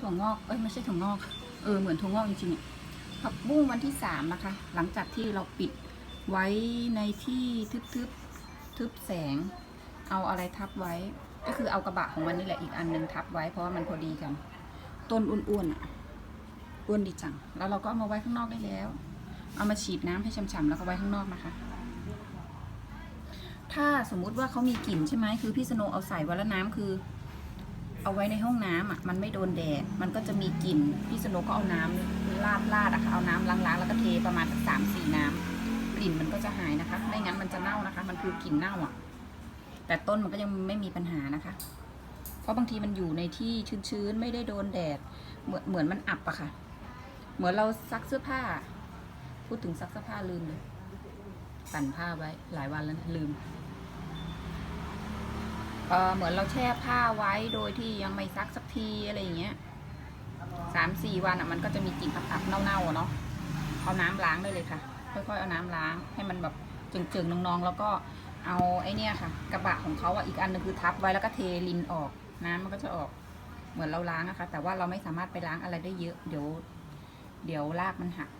ถั่วงอก เอ้ยไม่ใช่ถั่วงอก เออเหมือนถั่วงอกจริงๆผักบุ้งวันที่สามนะคะ หลังจากที่เราปิดไว้ในที่ทึบๆทึบแสง เอาอะไรทับไว้ ก็คือเอากระบะของมันนี่แหละอีกอันหนึงทับไว้เพราะว่ามันพอดีกัน ต้นอ้วนๆอะอ้วนดีจัง แล้วเราก็เอามาไว้ข้างนอกได้แล้ว เอามาฉีดน้ำให้ฉ่ำๆแล้วก็ไว้ข้างนอกนะคะ ถ้าสมมุติว่าเขามีกลิ่นใช่ไหมคือพี่สโนเอาใส่ไว้แล้วน้ำคือ เอาไว้ในห้องน้ำอะมันไม่โดนแดดมันก็จะมีกลิ่นพี่สโนว์ก็เอาน้ำลาดลาดอะค่ะเอาน้ำล้างๆแล้วก็เทประมาณสามสี่น้ำกลิ่นมันก็จะหายนะคะ ไม่งั้นมันจะเน่านะคะ มันคือกลิ่นเน่าอะ แต่ต้นมันก็ยังไม่มีปัญหานะคะ เพราะบางทีมันอยู่ในที่ชื้นๆไม่ได้โดนแดดเหมือนเหมือนมันอับอะค่ะ เหมือนเราซักเสื้อผ้า พูดถึงซักเสื้อผ้าลืมเลยปั่นผ้าไว้หลายวันแล้วนะลืม เออเหมือนเราแช่ผ้าไว้โดยที่ยังไม่ซักสักทีอะไรอย่างเงี้ยสามสี่วันอะมันก็จะมีกลิ่นอับๆเน่าๆเนาะเอาน้ำล้างได้เลยค่ะ ค่อยๆเอาน้ำล้างให้มันแบบเจิงๆนองๆ แล้วก็เอาไอ้เนี่ยค่ะ กระบะของเขาอะอีกอันหนึงคือทับไว้แล้วก็เทลินออกน้ำมันก็จะออกเหมือนเราล้างนะคะ แต่ว่าเราไม่สามารถไปล้างอะไรได้เยอะ เดี๋ยว เดี๋ยวรากมันหัก